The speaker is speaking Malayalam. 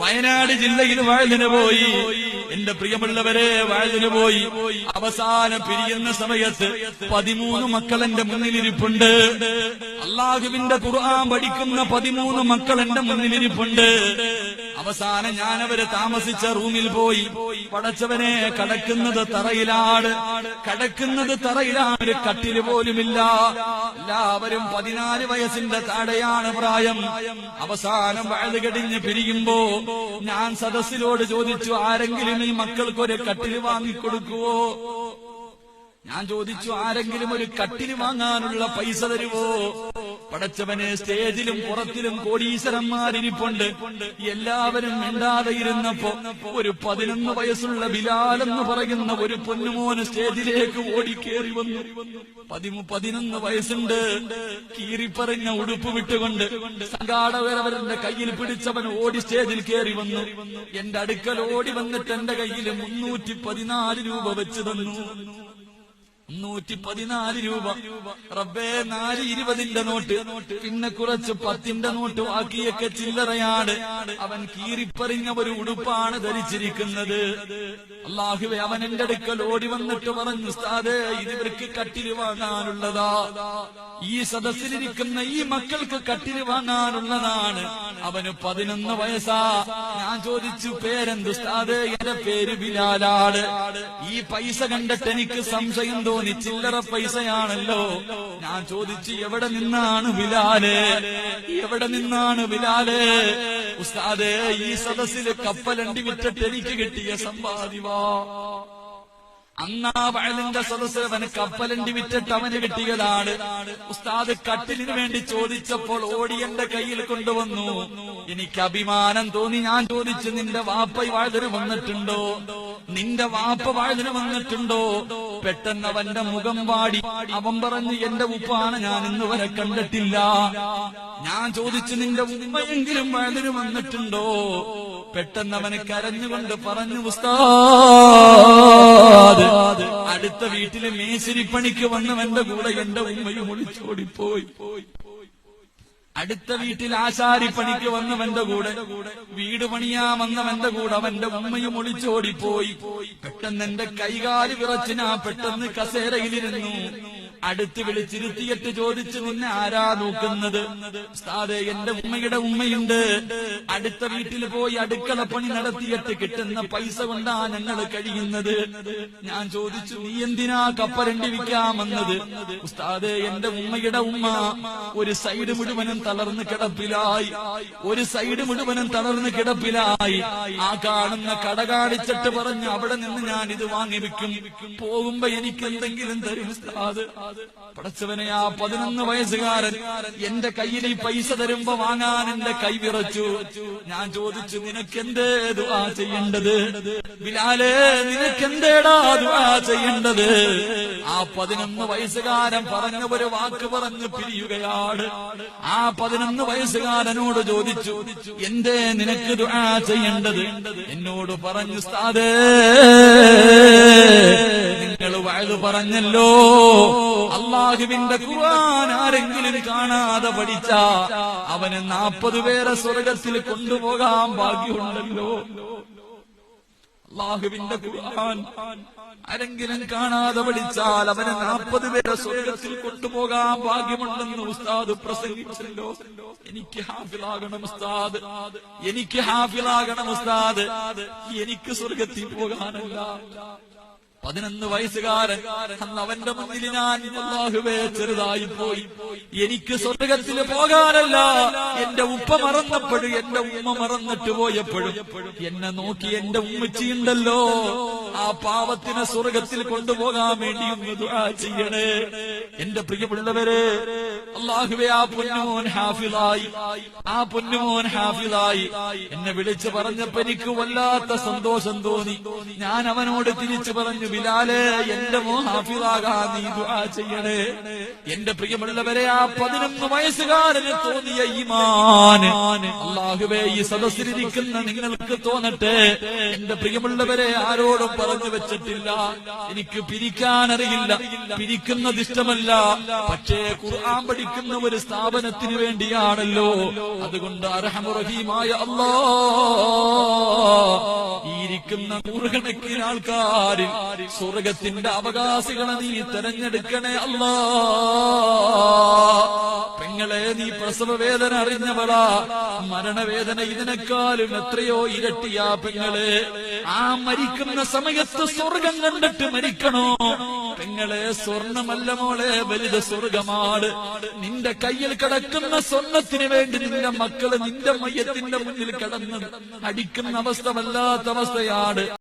വയനാട് ജില്ലയിൽ വാഴതിന് പോയി. എന്റെ പ്രിയമുള്ളവരെ വാഴതിന് പോയി. അവസാനം പിരിയുന്ന സമയത്ത് പതിമൂന്ന് മക്കൾ എന്റെ മുന്നിലിരിപ്പുണ്ട്. അള്ളാഹുവിന്റെ ഖുർആൻ പഠിക്കുന്ന പതിമൂന്ന് മക്കൾ എന്റെ മുന്നിലിരിപ്പുണ്ട്. അവസാനം ഞാൻ താമസിച്ച റൂമിൽ പോയി. പടച്ചവനെ കടക്കുന്നത് തറയിലാണ്. കടക്കുന്നത് തറയിലാണ്. ഒരു കട്ടിൽ പോലുമില്ല. എല്ലാവരും പതിനാല് വയസ്സിന്റെ താഴെയാണ് പ്രായം. അവസാനം വഴുകടിഞ്ഞ് പിരിയുമ്പോ ഞാൻ സദസ്സിലോട് ചോദിച്ചു ആരെങ്കിലും ഈ മക്കൾക്കൊരു കട്ടിൽ വാങ്ങിക്കൊടുക്കുവോ? ഞാൻ ചോദിച്ചു ആരെങ്കിലും ഒരു കട്ടിന് വാങ്ങാനുള്ള പൈസ തരുവോ? പടച്ചവന് സ്റ്റേജിലും പുറത്തിലും കോടീശ്വരന്മാരിരിപ്പുണ്ട്. എല്ലാവരും മിണ്ടാതെ ഇരുന്നപ്പോ ഒരു പതിനൊന്ന് വയസ്സുള്ള ബിലാൽ എന്ന് പറയുന്ന ഒരു പൊന്നുമോന് സ്റ്റേജിലേക്ക് ഓടിക്കേറി വന്നു. പതിമു പതിനൊന്ന് വയസ്സുണ്ട്. കീറിപ്പറഞ്ഞ ഉടുപ്പ് വിട്ടുകൊണ്ട് സംഘാടകരവരന്റെ കയ്യിൽ പിടിച്ചവൻ ഓടി സ്റ്റേജിൽ കയറി വന്നു. എന്റെ അടുക്കൽ ഓടി വന്നിട്ട് എന്റെ കയ്യിൽ മുന്നൂറ്റി പതിനാല് രൂപ വെച്ച് തന്നു. മുന്നൂറ്റി പതിനാല് രൂപ. റബ്ബേ നാല് ഇരുപതിന്റെ നോട്ട്. പിന്നെ കുറച്ച് പത്തിന്റെ നോട്ട് ബാക്കിയൊക്കെ ചില്ലറയാണ്. അവൻ കീറിപ്പറിഞ്ഞ ഒരു ഉടുപ്പാണ് ധരിച്ചിരിക്കുന്നത്. അള്ളാഹുവെ അവൻ എന്റെ അടുക്കൽ ഓടി വന്നിട്ട് പറഞ്ഞു ഉസ്താദേ ഇത് ഇവർക്ക് കട്ടിൽ വാങ്ങാനുള്ളതാ. ഈ സദസ്സിലിരിക്കുന്ന ഈ മക്കൾക്ക് കട്ടിൽ വാങ്ങാനുള്ളതാണ്. അവന് പതിനൊന്ന് വയസ്സാ. ഞാൻ ചോദിച്ചു പേരെന്ത്? ഉസ്താദേ എന്റെ പേര് ബിലാലാണ്. ഈ പൈസ കണ്ടിട്ട് എനിക്ക് സംശയം തോന്നി. ചില്ലറ പൈസയാണല്ലോ. ഞാൻ ചോദിച്ചു എവിടെ നിന്നാണ് ബിലാൽ? എവിടെ നിന്നാണ് ബിലാൽ? ഉസ്താദേ ഈ സദസ്സിൽ കപ്പലണ്ടി വിറ്റിട്ട് എനിക്ക് കിട്ടിയ സമ്പാദിവാ അന്നാ വയലിന്റെ സദസ്സ് അവന് കപ്പലണ്ടി വിറ്റിട്ട് അവന് കിട്ടിയതാണ്. ഉസ്താദ് കട്ടിലിന് വേണ്ടി ചോദിച്ചപ്പോൾ ഓടി എന്റെ കയ്യിൽ കൊണ്ടുവന്നു. എനിക്ക് അഭിമാനം തോന്നി. ഞാൻ ചോദിച്ചു നിന്റെ വാപ്പ വാഴതിന് വന്നിട്ടുണ്ടോ? നിന്റെ വാപ്പ വാഴതിന് വന്നിട്ടുണ്ടോ? പെട്ടെന്ന് അവന്റെ മുഖം വാടി. അവൻ പറഞ്ഞു എന്റെ ഉപ്പാണ് ഞാൻ ഇന്ന് വരെ കണ്ടിട്ടില്ല. ഞാൻ ചോദിച്ചു നിന്റെ ഉമ്മയെങ്കിലും വാഴതിന് വന്നിട്ടുണ്ടോ? പെട്ടെന്ന് അവനെ കരഞ്ഞുകൊണ്ട് പറഞ്ഞു ഉസ്താദ് അടുത്ത വീട്ടിലെ മേശിരിപ്പണിക്ക് വന്നവന്റെ കൂടെ എന്റെ ഉമ്മയും ഒളിച്ചോടിപ്പോയി. അടുത്ത വീട്ടിൽ ആശാരി പണിക്ക് വന്നവന്റെ കൂടെ വീട് പണിയാ വന്നവന്റെ കൂടെ അവന്റെ ഉമ്മയും ഒളിച്ചോടിപ്പോയി. പെട്ടെന്ന് എന്റെ കൈകാൽ വിറച്ചിനാ പെട്ടെന്ന് കസേരയിലിരുന്നു. അടുത്ത് വിളിച്ചിരുത്തിയിട്ട് ചോദിച്ചു നിന്നെ ആരാ നോക്കുന്നത്? ഉസ്താദേ എന്റെ ഉമ്മയുടെ ഉമ്മയുണ്ട്. അടുത്ത വീട്ടിൽ പോയി അടുക്കള പണി നടത്തിയിട്ട് കിട്ടുന്ന പൈസ കൊണ്ടാ ഞങ്ങൾ കഴിയുന്നത്. ഞാൻ ചോദിച്ചു നീ എന്തിനാ കപ്പരണ്ടി വിൽക്കാമെന്നത് ഉസ്താദേ എന്റെ ഉമ്മയുടെ ഉമ്മ ഒരു സൈഡ് മുഴുവനും തളർന്ന് കിടപ്പിലായി. ഒരു സൈഡ് മുഴുവനും തളർന്ന് കിടപ്പിലായി. ആ കാണുന്ന കട കാണിച്ചിട്ട് പറഞ്ഞു അവിടെ നിന്ന് ഞാൻ ഇത് വാങ്ങി വിൽക്കും പോകുമ്പോ എനിക്ക് എന്തെങ്കിലും തരും ഉസ്താദ്. പടച്ചവനെ ആ പതിനൊന്ന് വയസ്സുകാരൻ എന്റെ കയ്യിൽ ഈ പൈസ തരുമ്പോ വാങ്ങാൻ എന്റെ കൈ വിറച്ചു. ഞാൻ ചോദിച്ചു നിനക്കെന്തേ ദുആ ചെയ്യേണ്ടത്? ബിലാലേ നിനക്കെന്തേടാ ദുആ ചെയ്യേണ്ടത്? ആ പതിനൊന്ന് വയസ്സുകാരൻ പറഞ്ഞ ഒരു വാക്ക് പറഞ്ഞ് പിരിയുകയാണ്. ആ പതിനൊന്ന് വയസ്സുകാരനോട് ചോദിച്ചു എന്തേ നിനക്ക് ദുആ ചെയ്യേണ്ടത്? എന്നോട് പറഞ്ഞു സ്ഥാതേ നിങ്ങൾ വയത് പറഞ്ഞല്ലോ. അള്ളാഹുവിന്റെ ഖുർആൻ ആരെങ്കിലും കാണാതെ പഠിച്ച അവന് നാൽപ്പത് പേരെ സ്വർഗത്തിൽ കൊണ്ടുപോകാൻ ഭാഗ്യമുണ്ടല്ലോ. അള്ളാഹുവിന്റെ ഖുർആൻ ആരെങ്കിലും കാണാതെ പഠിച്ചാൽ അവന് നാൽപ്പത് പേരെ സ്വർഗത്തിൽ കൊണ്ടുപോകാൻ ഭാഗ്യമുണ്ടെന്ന് ഉസ്താദ് പ്രസംഗിച്ചല്ലോ എനിക്ക് ഹാഫിലാകണം ഉസ്താദ്. എനിക്ക് ഹാഫിലാകണം ഉസ്താദ്. എനിക്ക് സ്വർഗത്തിൽ പോകാനല്ല. പതിനൊന്ന് വയസ്സുകാരൻ അന്ന് അവന്റെ മുന്നിൽ ഞാൻ അള്ളാഹുവേ ചെറുതായി പോയി. എനിക്ക് സ്വർഗത്തിൽ പോകാനല്ല എന്റെ ഉപ്പ മറന്നപ്പോഴും എന്റെ ഉമ്മ മറന്നിട്ട് പോയപ്പോഴും. എന്നെ നോക്കി എന്റെ ഉമ്മച്ചിയുണ്ടല്ലോ. ആ പാവത്തിനെ സ്വർഗത്തിൽ കൊണ്ടുപോകാൻ വേണ്ടി ചെയ്യണേ. എന്റെ പ്രിയമുള്ളവരെ അള്ളാഹുവെ ആ പൊന്നുമോൻ ഹാഫിലായി ആ പൊന്നുമോൻ ഹാഫിലായി എന്നെ വിളിച്ചു പറഞ്ഞപ്പോ എനിക്ക് വല്ലാത്ത സന്തോഷം തോന്നി. ഞാൻ അവനോട് തിരിച്ചു പറഞ്ഞു ബിലാലെ എന്റെ മോഹാഫിറാകാൻ നീ ദുആ ചെയ്യണേ. എന്റെ പ്രിയമുള്ളവരെ ആ പതിനൊന്ന് വയസ്സുകാരന് തോന്നിയ റഹ്മാൻ അള്ളാഹുവേ ഈ സദസ്സിലിരിക്കുന്ന നിങ്ങൾക്ക് തോന്നട്ടെ. എന്റെ പ്രിയമുള്ളവരെ ആരോടും പറഞ്ഞു വെച്ചിട്ടില്ല. എനിക്ക് പിരിക്കാനറിയില്ല. പിരിക്കുന്നത് ഇഷ്ടമല്ല. പക്ഷേ ഖുർആൻ പഠിക്കുന്ന ഒരു സ്ഥാപനത്തിന് വേണ്ടിയാണല്ലോ. അതുകൊണ്ട് അർഹമുറഹീമായ അല്ലാ ഈ ഇരിക്കുന്ന നൂറുകണക്കിന് ആൾക്കാരിൽ സ്വർഗത്തിന്റെ അവകാശികളെ നീ തെരഞ്ഞെടുക്കണേ അല്ലാ. പെങ്ങളെ നീ പ്രസവ വേദന അറിഞ്ഞവളാ. മരണവേദന ഇതിനേക്കാളും എത്രയോ ഇരട്ടിയാ പെങ്ങളെ. ആ മരിക്കുന്ന സമയത്ത് സ്വർഗം കണ്ടിട്ട് മരിക്കണോ? പെങ്ങളെ സ്വർണമല്ല മോളെ വലുത് സ്വർഗമാണ്. നിന്റെ കയ്യിൽ കിടക്കുന്ന സ്വർണത്തിന് വേണ്ടി നിന്റെ മക്കൾ നിന്റെ മയ്യത്തിന്റെ മുന്നിൽ കിടന്ന് അടിക്കുന്ന അവസ്ഥ വല്ലാത്ത അവസ്ഥയാണ്.